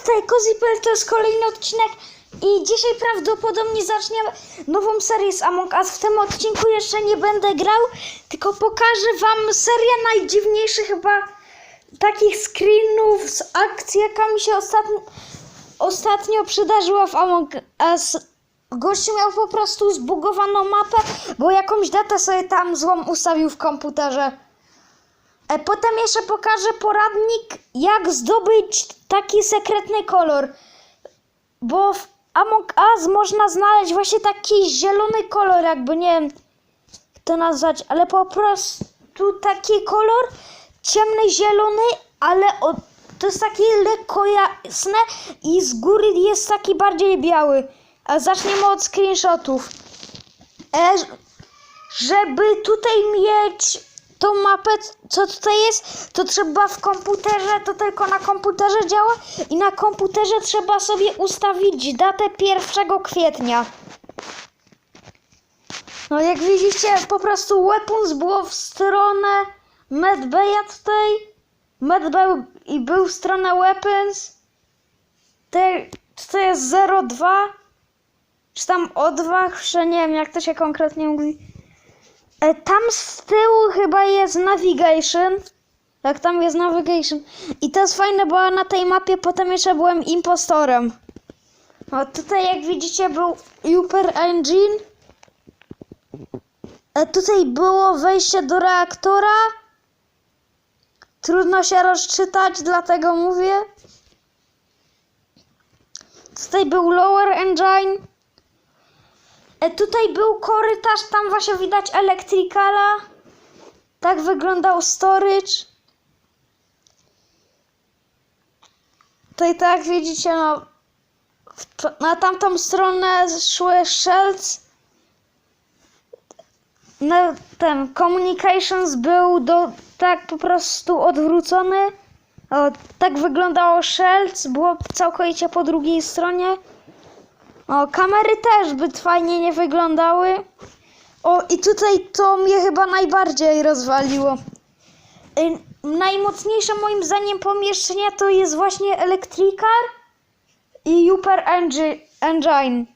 tutaj Kozipel, to jest kolejny odcinek i dzisiaj prawdopodobnie zaczniemy nową serię z Among Us. W tym odcinku jeszcze nie będę grał, tylko pokażę wam serię najdziwniejszych chyba takich screenów z akcji, jaka mi się ostatnio, ostatnio przydarzyła w Among Us. Gościu miał po prostu zbugowaną mapę, bo jakąś datę sobie tam złą ustawił w komputerze. E, Potem jeszcze pokażę poradnik, jak zdobyć taki sekretny kolor. Bo w Among Us można znaleźć właśnie taki zielony kolor, jakby nie wiem, jak to nazwać, ale po prostu taki kolor ciemny, zielony, ale o, to jest taki lekko jasne i z góry jest taki bardziej biały. A zaczniemy od screenshotów. E, żeby tutaj mieć tą mapę, co tutaj jest, to trzeba w komputerze, to tylko na komputerze działa i na komputerze trzeba sobie ustawić datę 1 kwietnia. No jak widzicie, po prostu Weapons było w stronę Medbaya tutaj. Medbay i był w stronę Weapons. Te, to jest 02. Czy tam O2, jeszcze nie wiem jak to się konkretnie mówi. E, Tam z tyłu chyba jest navigation. Jak tam jest navigation. I to jest fajne, bo na tej mapie potem jeszcze byłem impostorem. O, tutaj jak widzicie był Super Engine. E, Tutaj było wejście do reaktora. Trudno się rozczytać, dlatego mówię. Tutaj był Lower Engine. E, tutaj był korytarz, tam właśnie widać elektrykala. Tak wyglądał storage. Tutaj tak widzicie, no, na tamtą stronę szły shells. Na ten communications był do, tak po prostu odwrócony. O, tak wyglądało shells, było całkowicie po drugiej stronie. O, kamery też zbyt fajnie nie wyglądały. O, i tutaj to mnie chyba najbardziej rozwaliło. Y, najmocniejsze moim zdaniem pomieszczenie to jest właśnie Electrical i Engi- Engine.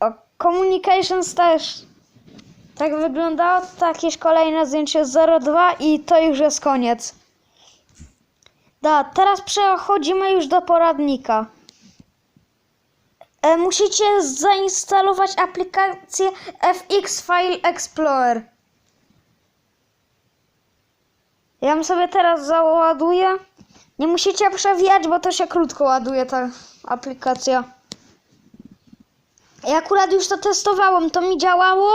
O, Communications też. Tak wyglądało. To jakieś kolejne zdjęcie 02 i to już jest koniec. Da, teraz przechodzimy już do poradnika. E, musicie zainstalować aplikację FX File Explorer. Ja sobie teraz załaduję. Nie musicie przewijać, bo to się krótko ładuje ta aplikacja. Ja akurat już to testowałem, to mi działało.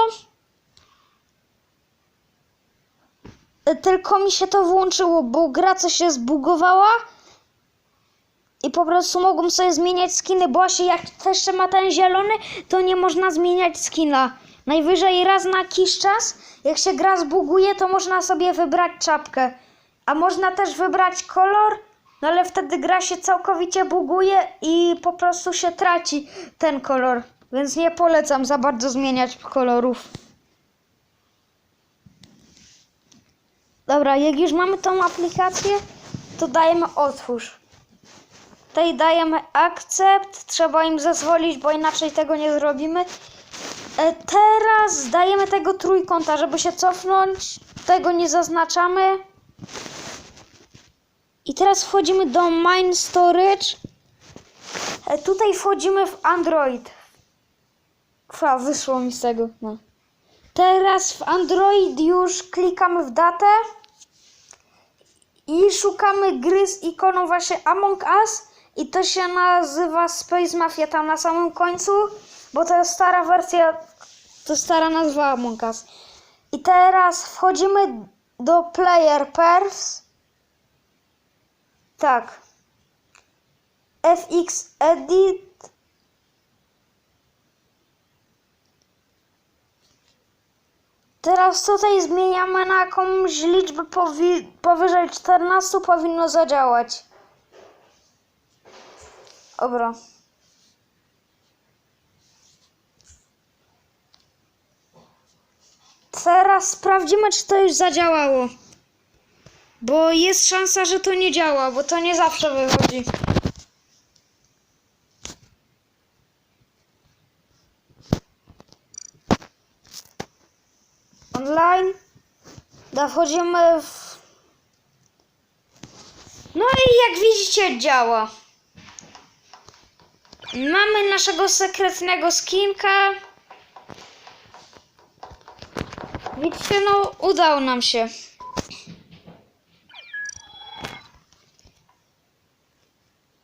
E, Tylko mi się to włączyło, bo gra coś się zbugowała. I po prostu mogą sobie zmieniać skiny, bo właśnie jak też ma ten zielony, to nie można zmieniać skina. Najwyżej raz na jakiś czas, jak się gra zbuguje, to można sobie wybrać czapkę. A można też wybrać kolor, no ale wtedy gra się całkowicie buguje i po prostu się traci ten kolor. Więc nie polecam za bardzo zmieniać kolorów. Dobra, jak już mamy tą aplikację, to dajemy otwórz. Tutaj dajemy akcept, trzeba im zezwolić, bo inaczej tego nie zrobimy. E, Teraz dajemy tego trójkąta, żeby się cofnąć. Tego nie zaznaczamy. I teraz wchodzimy do Main Storage. E, Tutaj wchodzimy w Android. Fa, wyszło mi z tego. No. Teraz w Android już klikamy w datę. I szukamy gry z ikoną właśnie Among Us i to się nazywa Space Mafia tam na samym końcu, bo to jest stara wersja, to stara nazwa Among Us. I teraz wchodzimy do Player Perfs. Tak. FX Edit. Teraz tutaj zmieniamy na jakąś liczbę powyżej 14 powinno zadziałać. Dobra. Teraz sprawdzimy, czy to już zadziałało. Bo jest szansa, że to nie działa, bo to nie zawsze wychodzi. Online. Da wchodzimy w... No i jak widzicie działa. Mamy naszego sekretnego skinka. Widzicie, no udało nam się.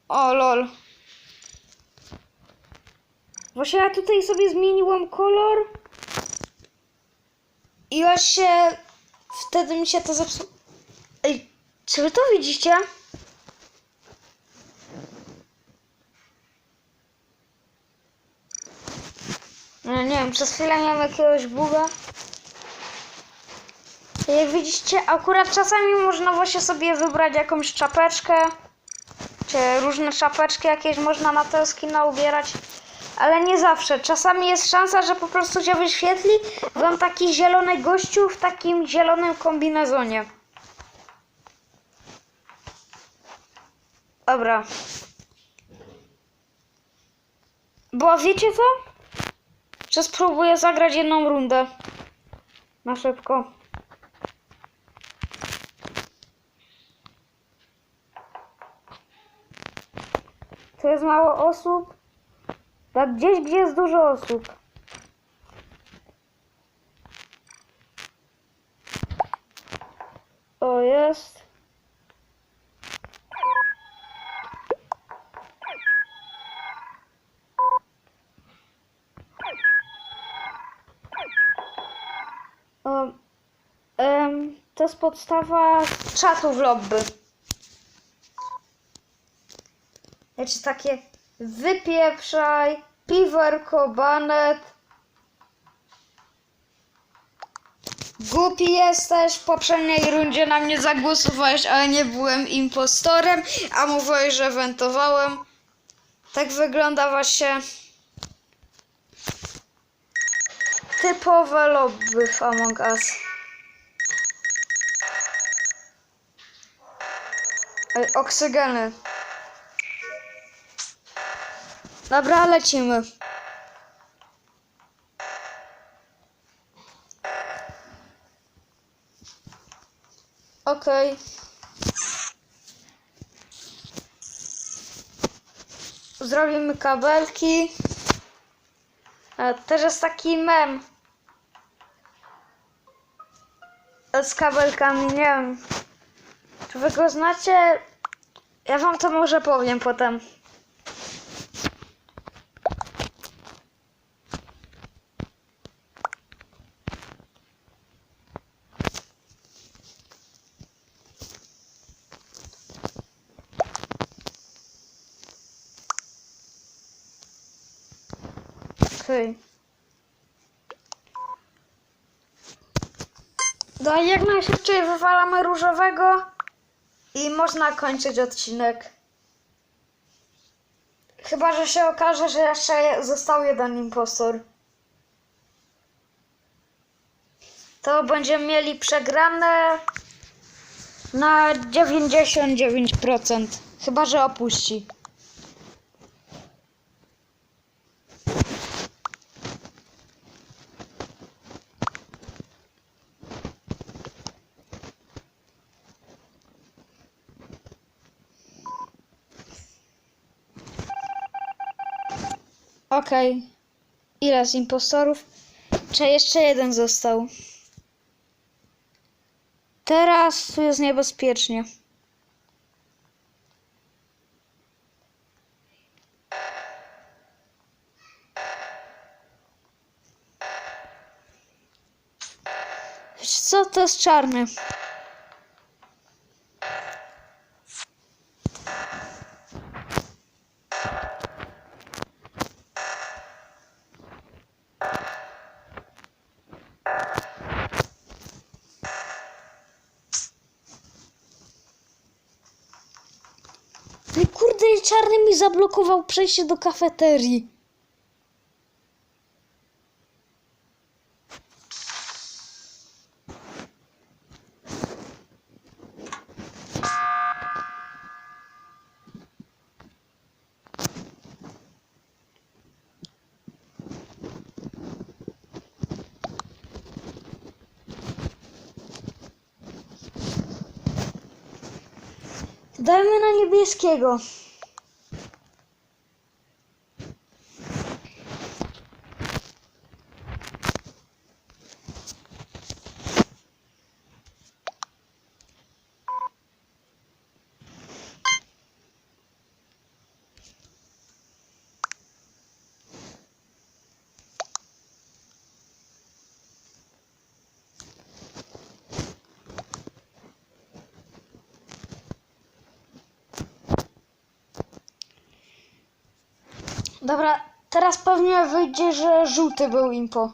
O lol. Właśnie ja tutaj sobie zmieniłam kolor. I właśnie wtedy mi się to zepsuło. Ej, czy wy to widzicie? No nie wiem, przez chwilę miałem jakiegoś buga. Jak widzicie, akurat czasami można właśnie sobie wybrać jakąś czapeczkę. Czy różne czapeczki jakieś można na te skina ubierać. Ale nie zawsze. Czasami jest szansa, że po prostu się wyświetli wam taki zielony gościu w takim zielonym kombinezonie. Dobra. Bo wiecie co? Że spróbuję zagrać jedną rundę. Na szybko. Tu jest mało osób. Tak gdzieś, gdzie jest dużo osób. O, jest. Em, to jest podstawa czatu w lobby. Znaczy takie wypieprzaj, piwerko, banet. Głupi jesteś, w poprzedniej rundzie na mnie zagłosowałeś, ale nie byłem impostorem, a mówiłeś, że wentowałem. Tak wygląda właśnie typowe lobby w Among Us. Ej, oksygeny. Dobra, lecimy. Okej. Zrobimy kabelki. A też jest taki mem. Z kabelkami, nie wiem. Czy wy go znacie? Ja wam to może powiem potem. Okej. No jak najszybciej wywalamy różowego i można kończyć odcinek. Chyba, że się okaże, że jeszcze został jeden impostor. To będziemy mieli przegrane na 99%. Chyba, że opuści. Okej. Ile z impostorów? Czy jeszcze jeden został? Teraz tu jest niebezpiecznie. Co to jest czarny? No kurde, czarny mi zablokował przejście do kafeterii. Dajmy na niebieskiego. Dobra, teraz pewnie wyjdzie, że żółty był impo.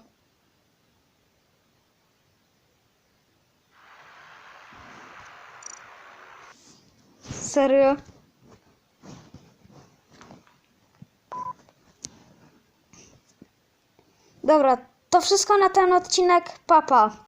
Serio? Dobra, to wszystko na ten odcinek. Papa.